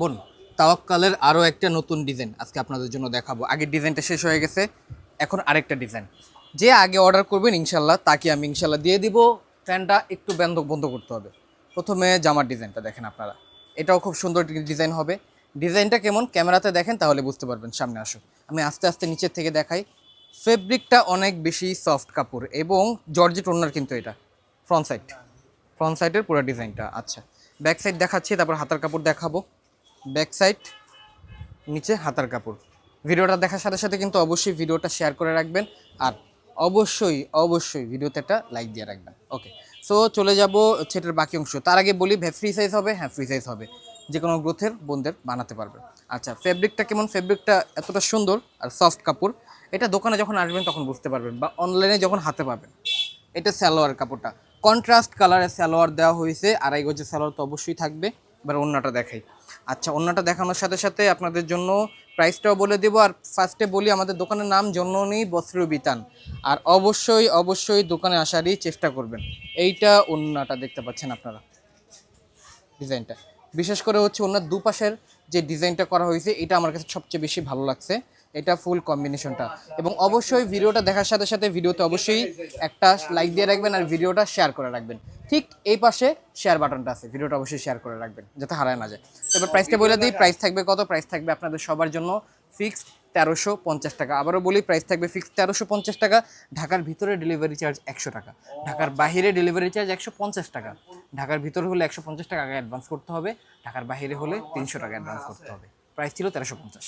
বোন, তাওয়াক্কালের আরও একটা নতুন ডিজাইন আজকে আপনাদের জন্য দেখাবো। আগের ডিজাইনটা শেষ হয়ে গেছে, এখন আরেকটা ডিজাইন যে আগে অর্ডার করবেন ইনশাল্লাহ তাকে আমি ইনশাল্লাহ দিয়ে দিব। ফ্যানটা একটু বন্ধ বন্ধ করতে হবে। প্রথমে জামার ডিজাইনটা দেখেন আপনারা। এটাও খুব সুন্দর ডিজাইন হবে। ডিজাইনটা কেমন? ক্যামেরাতে দেখেন, তাহলে বুঝতে পারবেন, সামনে আসুন। আমি আস্তে আস্তে নিচের থেকে দেখাই। ফেব্রিকটা অনেক বেশি সফট কাপড় এবং জর্জেট ওনার কিন্তু এটা। ফ্রন্ট সাইড ফ্রন্ট সাইডের পুরো ডিজাইনটা আচ্ছা। ব্যাক সাইড দেখাচ্ছি, তারপর হাতার কাপড় দেখাবো। ব্যাক সাইড নিচে হাতার কাপড়। ভিডিওটা দেখার সাথে সাথে কিন্তু অবশ্যই ভিডিওটা শেয়ার করে রাখবেন আর অবশ্যই অবশ্যই ভিডিওতে একটা লাইক দিয়ে রাখবেন। ওকে সো চলে যাব সেটার বাকি অংশ। তার আগে বলি ভ্যা ফ্রি সাইজ হবে? হ্যাঁ ফ্রি সাইজ হবে। যে কোনো গ্রোথের বোনদের বানাতে পারবে। আচ্ছা ফেব্রিকটা কেমন? ফেব্রিকটা এতটা সুন্দর আর সফট কাপড়। এটা দোকানে যখন আসবেন, তখন বুঝতে পারবেন বা অনলাইনে যখন হাতে পাবেন। এটা স্যালোয়ার কাপড়টা। কন্ট্রাস্ট কালারের সালোয়ার দেওয়া হয়েছে। আড়াই গজের স্যালোয়ার তো অবশ্যই থাকবে। এবার অন্যটা দেখাই। আচ্ছা অন্যটা দেখানোর সাথে সাথে আপনাদের জন্য প্রাইসটাও বলে দেব। আর ফার্স্টে বলি, আমাদের দোকানের নাম জন্যনি বস্ত্র বিতান। আর অবশ্যই অবশ্যই দোকানে আসারই চেষ্টা করবেন। এইটা অন্যটা দেখতে পাচ্ছেন আপনারা। ডিজাইনটা। বিশেষ করে হচ্ছে ওনার দুপাশের যে ডিজাইনটা করা হয়েছে, এটা আমার কাছে সবচেয়ে বেশি ভালো লাগছে। এটা ফুল কম্বিনেশনটা। এবং অবশ্যই ভিডিওটা দেখার সাথে সাথে ভিডিওতে অবশ্যই একটা লাইক দিয়ে রাখবেন আর ভিডিওটা শেয়ার করে রাখবেন। ঠিক এই পাশে শেয়ার বাটনটা আছে, ভিডিওটা অবশ্যই শেয়ার করে রাখবেন, যাতে হারায় না যায়। এবার প্রাইসটা বলে দিই প্রাইস থাকবে কত? প্রাইস থাকবে আপনাদের সবার জন্য ফিক্সড তেরোশো পঞ্চাশ টাকা। আবারও বলি প্রাইস থাকবে ফিক্সড তেরোশো পঞ্চাশ টাকা, ঢাকার ভিতরে ডেলিভারি চার্জ একশো টাকা। ঢাকার বাহিরে ডেলিভারি চার্জ একশো পঞ্চাশ টাকা। ঢাকার ভিতরে হলে একশো পঞ্চাশ টাকা আগে অ্যাডভান্স করতে হবে, ঢাকার বাহিরে হলে তিনশো টাকা অ্যাডভান্স করতে হবে। প্রাইস ছিল তেরোশো পঞ্চাশ।